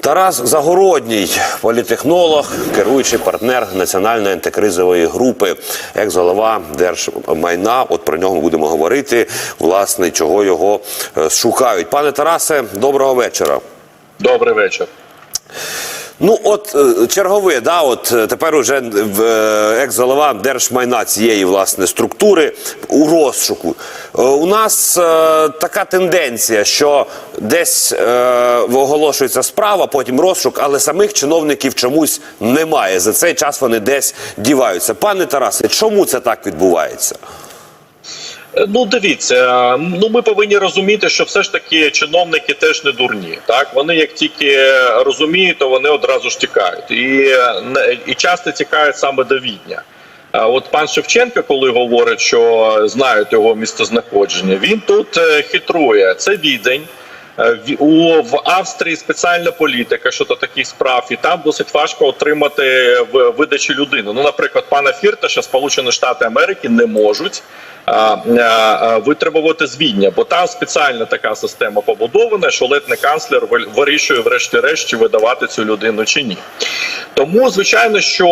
Тарас Загородній, політехнолог, керуючий партнер національної антикризової групи, як голова держмайна. От про нього будемо говорити. Власне, чого його е, шукають. Пане Тарасе, доброго вечора. Добрий вечір. Ну, от е, чергове, да, от е, тепер уже е, екс-голова держмайна цієї власне структури у розшуку. У нас е, така тенденція, що десь е, оголошується справа, потім розшук, але самих чиновників чомусь немає. За цей час вони десь діваються. Пане Тарасе, чому це так відбувається? Е, Ну, дивіться, ну ми повинні розуміти, що все ж таки чиновники теж не дурні. Так вони як тільки розуміють, то вони одразу ж тікають, і, е, і часто тікають саме до Відня. А от пан Шевченко, коли говорить, що знають його місцезнаходження, він тут е, хитрує. Це відень. Е, У в Австрії спеціальна політика щодо таких справ, і там досить важко отримати видачі людини. Ну, наприклад, пана Фірташа Сполучені Штати Америки не можуть витребувати з бо там спеціальна така система побудована, що ледь не канцлер вирішує, врешті-решт, чи видавати цю людину чи ні. Тому, звичайно, що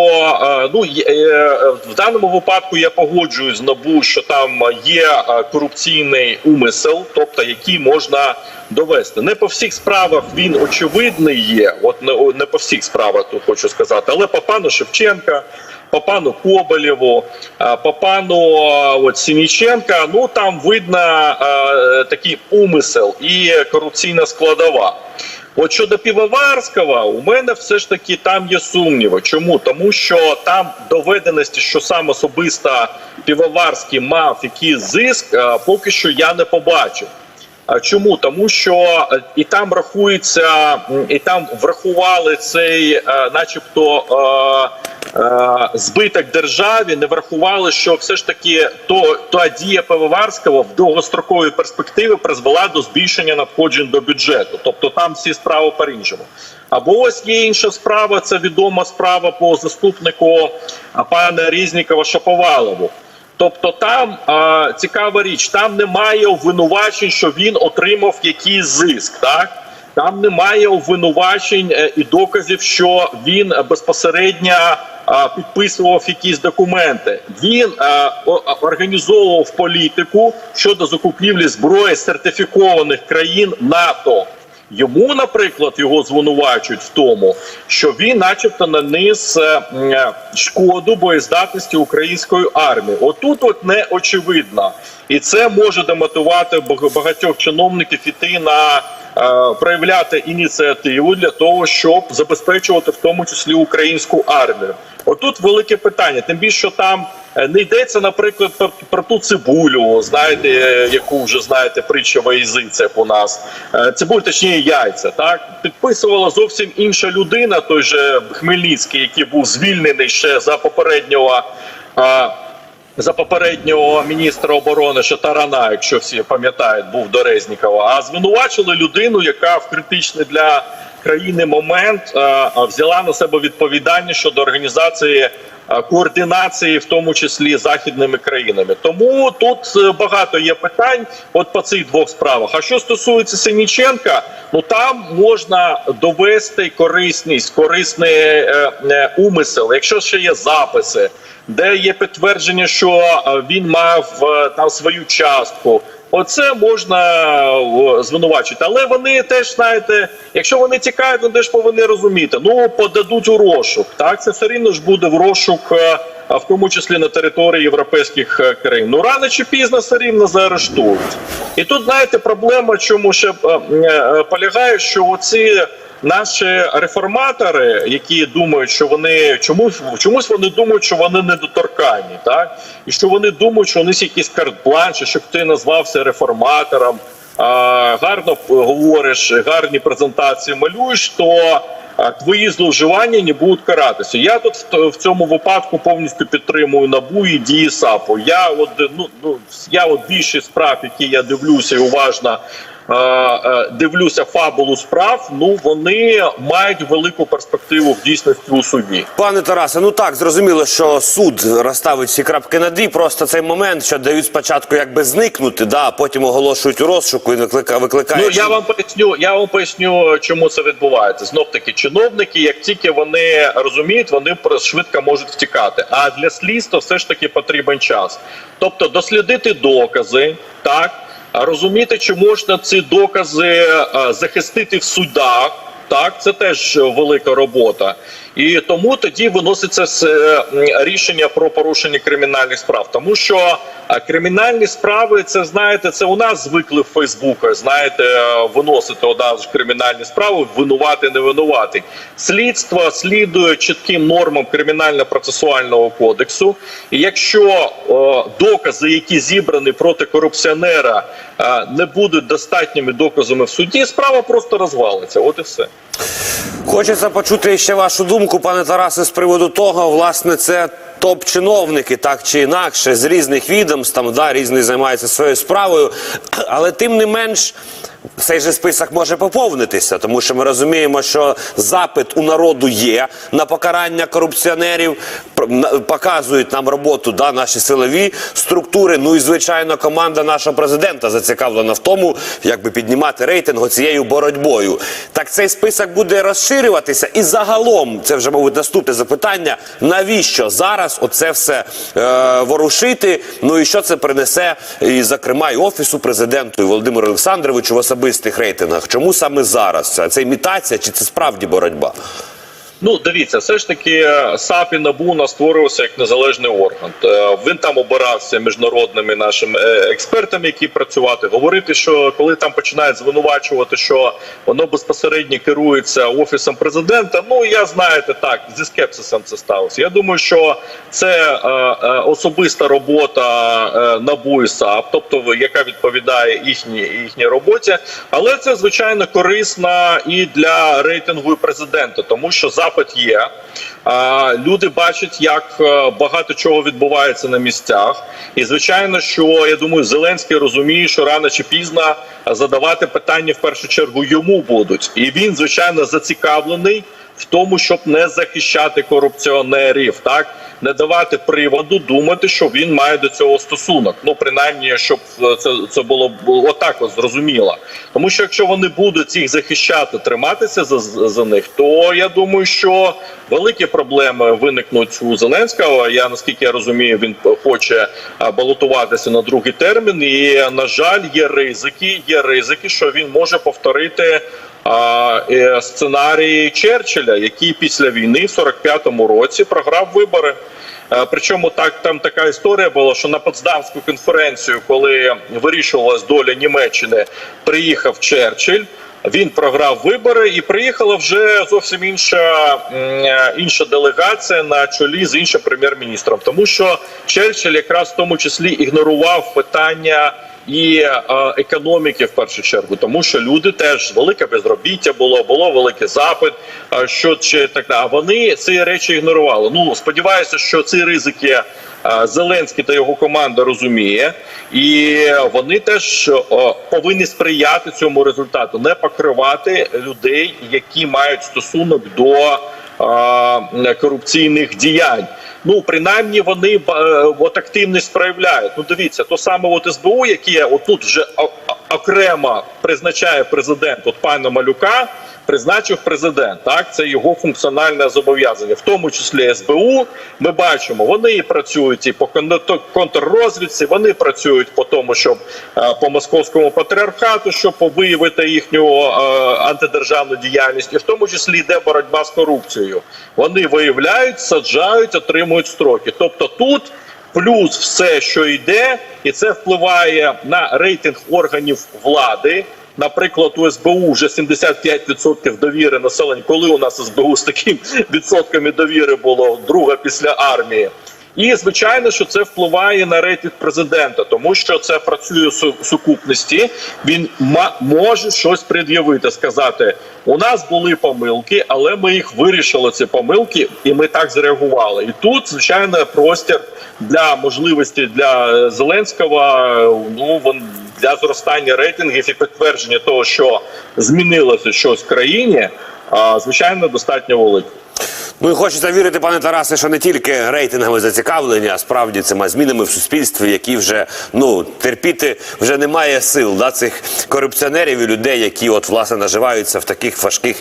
ну е, в даному випадку я погоджуюсь з НАБУ, що там є корупційний умисел, тобто який можна довести. Не по всіх справах він очевидний є. От не по всіх справах тут хочу сказати, але по пану Шевченка. По пану Коболєву, по пану а, от Сініченка, ну там видно а, такий умисел і корупційна складова. От щодо Півоварського, у мене все ж таки там є сумніви. Чому? Тому що там доведеності, що сам особисто Півоварський мав якийсь зиск, поки що я не побачив. А чому? Тому що е, і там рахується, і там врахували цей, е, начебто, е, е, збиток державі, не врахували, що все ж таки то та дія Пивоварського в довгостроковій перспективі призвела до збільшення надходжень до бюджету. Тобто там всі справи по-іншому. Або ось є інша справа. Це відома справа по заступнику пана Різнікова Шаповалову. Тобто там а, цікава річ, там немає обвинувачень, що він отримав якийсь зиск. Так там немає обвинувачень е, і доказів, що він безпосередньо підписував якісь документи. Він організовував політику щодо закупівлі зброї сертифікованих країн НАТО. Йому, наприклад, його звинувачують в тому, що він, начебто, наніс е, е, шкоду боєздатності української армії. Отут от не очевидно, і це може демотивувати баг- багатьох чиновників іти на проявляти ініціативу для того, щоб забезпечувати в тому числі українську армію. Отут велике питання. Тим більше що там е, не йдеться, наприклад, про, ту цибулю, знаєте, е, яку вже знаєте, притча язицях у нас. Е, Цибуль, точніше, яйця. Так підписувала зовсім інша людина, той же Хмельницький, який був звільнений ще за попереднього. За попереднього міністра оборони що Тарана, якщо всі пам'ятають, був до Резнікова, а звинувачили людину, яка в критичний для країни момент е, е, взяла на себе відповідальність щодо організації е, координації, в тому числі західними країнами. Тому тут багато є питань, от по цих двох справах. А що стосується Синіченка, ну там можна довести корисність, корисний умисел, якщо ще є записи де є підтвердження, що він мав е, там свою частку. Оце можна звинувачити, але вони теж знаєте, якщо вони тікають, вони ж повинні розуміти. Ну подадуть у розшук. Так це все рівно ж буде в розшук, е, в тому числі на території європейських е, країн. Ну рано чи пізно все рівно заарештують. І тут знаєте, проблема, чому ще е, полягає, що оці наші реформатори, які думають, що вони чомусь чомусь вони думають, що вони недоторканні, так і що вони думають, що у них якийсь карт-бланш, щоб ти назвався реформатором, а, гарно говориш, гарні презентації малюєш, то твої зловживання не будуть каратися. Я тут в, цьому випадку повністю підтримую набу і дії САПу. Я от ну, ну я от більшість справ, які я дивлюся і уважно дивлюся фабулу справ, ну вони мають велику перспективу в дійсності у суді. Пане Тарасе, ну так зрозуміло, що суд розставить всі крапки над «і». Просто цей момент, що дають спочатку якби зникнути, да, а потім оголошують у розшуку і виклика, викликають. Ну я вам поясню, я вам поясню, чому це відбувається. Знов таки, чиновники, як тільки вони розуміють, вони швидко можуть втікати. А для слідства все ж таки потрібен час. Тобто дослідити докази, так розуміти, чи можна ці докази е, захистити в судах. Так, це теж велика робота, і тому тоді виноситься е, рішення про порушення кримінальних справ. Тому що е, кримінальні справи, це знаєте, це у нас звикли в Фейсбуку, знаєте, е, виносити одразу кримінальні справи, винувати, не винувати. Слідство слідує чітким нормам кримінально-процесуального кодексу. І якщо е, докази, які зібрані проти корупціонера, е, не будуть достатніми доказами в суді, справа просто розвалиться. От і все. Хочеться почути ще вашу думку, пане Тарасе, з приводу того, власне, це топ-чиновники, так чи інакше, з різних відомств, там да, різний займаються своєю справою. Але тим не менш. Цей же список може поповнитися, тому що ми розуміємо, що запит у народу є на покарання корупціонерів, показують нам роботу да, наші силові структури. Ну і звичайно, команда нашого президента зацікавлена в тому, якби піднімати рейтинг цією боротьбою. Так цей список буде розширюватися, і загалом це вже мабуть наступне запитання. Навіщо зараз оце все е, ворушити? Ну і що це принесе, і зокрема, і офісу президенту, і Володимиру Олександровичу в особистих рейтингах? Чому саме зараз? Це, це імітація чи це справді боротьба? Ну, дивіться, все ж таки е, САП і НАБУ у нас створювався як незалежний орган. Е, Він там обирався міжнародними нашими е, експертами, які працювати. Говорити, що коли там починають звинувачувати, що воно безпосередньо керується офісом президента. Ну я знаєте, так зі скепсисом це сталося. Я думаю, що це особиста робота НАБУ і САП, тобто яка відповідає їхній їхній роботі, але це звичайно корисно і для рейтингу президента, тому що запит є. Люди бачать, як е, багато чого відбувається на місцях, і звичайно, що я думаю, Зеленський розуміє, що рано чи пізно задавати питання в першу чергу йому будуть, і він звичайно зацікавлений в тому, щоб не захищати корупціонерів, так не давати приводу думати, що він має до цього стосунок. Ну принаймні, щоб е, це, це було отак от зрозуміло. Тому що якщо вони будуть їх захищати, триматися за, за них, то я думаю, що великі проблеми виникнуть у Зеленського. Я наскільки я розумію, він хоче балотуватися на другий термін. І на жаль, є ризики. Є ризики, що він може повторити е, сценарій Черчилля, який після війни в 45-му році програв вибори. Е, Причому так там така історія була, що на Потсдамську конференцію, коли вирішувалась доля Німеччини, приїхав Черчилль. Він програв вибори, і приїхала вже зовсім інша е, інша делегація на чолі з іншим прем'єр-міністром, тому що Черчилль якраз в тому числі ігнорував питання і е, економіки в першу чергу, тому що люди теж велике безробіття було, було великий запит. що чи так. А вони ці речі ігнорували. Ну сподіваюся, що ці ризики. е, Зеленський та його команда розуміє, і вони теж е, повинні сприяти цьому результату, не покривати людей, які мають стосунок до корупційних діянь. Ну принаймні вони е, от активність проявляють. Ну дивіться, то саме от СБУ, яке отут вже окремо призначає президент, от пана Малюка. Призначив президент, так це його функціональне зобов'язання, в тому числі СБУ. Ми бачимо, вони і працюють і по кон- контррозвідці, вони працюють по тому, щоб е, по московському патріархату, щоб виявити їхню е, антидержавну діяльність, і в тому числі йде боротьба з корупцією. Вони виявляють, саджають, отримують строки. Тобто тут. Плюс все, що йде, і це впливає на рейтинг органів влади. Наприклад, у СБУ вже 75% довіри населення. Коли у нас СБУ з такими відсотками довіри було друга після армії. І звичайно, що це впливає на рейтинг президента, тому що це працює в сукупності. Він може щось пред'явити, сказати: у нас були помилки, але ми їх вирішили. Ці помилки, і ми так зреагували. І тут, звичайно, простір для можливості для Зеленського. Ну він для зростання рейтингів і підтвердження того, що змінилося щось в країні, звичайно, достатньо велике. Ну і хочеться вірити, пане Тарасе, що не тільки рейтингами зацікавлення, а справді цими змінами в суспільстві, які вже ну терпіти вже немає сил да, цих корупціонерів і людей, які от власне наживаються в таких важких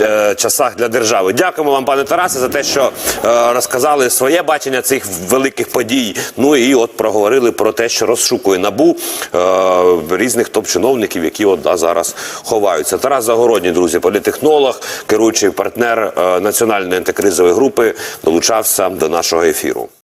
е, часах для держави. Дякуємо вам, пане Тарасе, за те, що е, розказали своє бачення цих великих подій. Ну і от проговорили про те, що розшукує набу е, різних топ-чиновників, які от да, зараз ховаються. Тарас Загородній, друзі, політехнолог, керуючий партнер е, національної антикризової групи, долучався до нашого ефіру.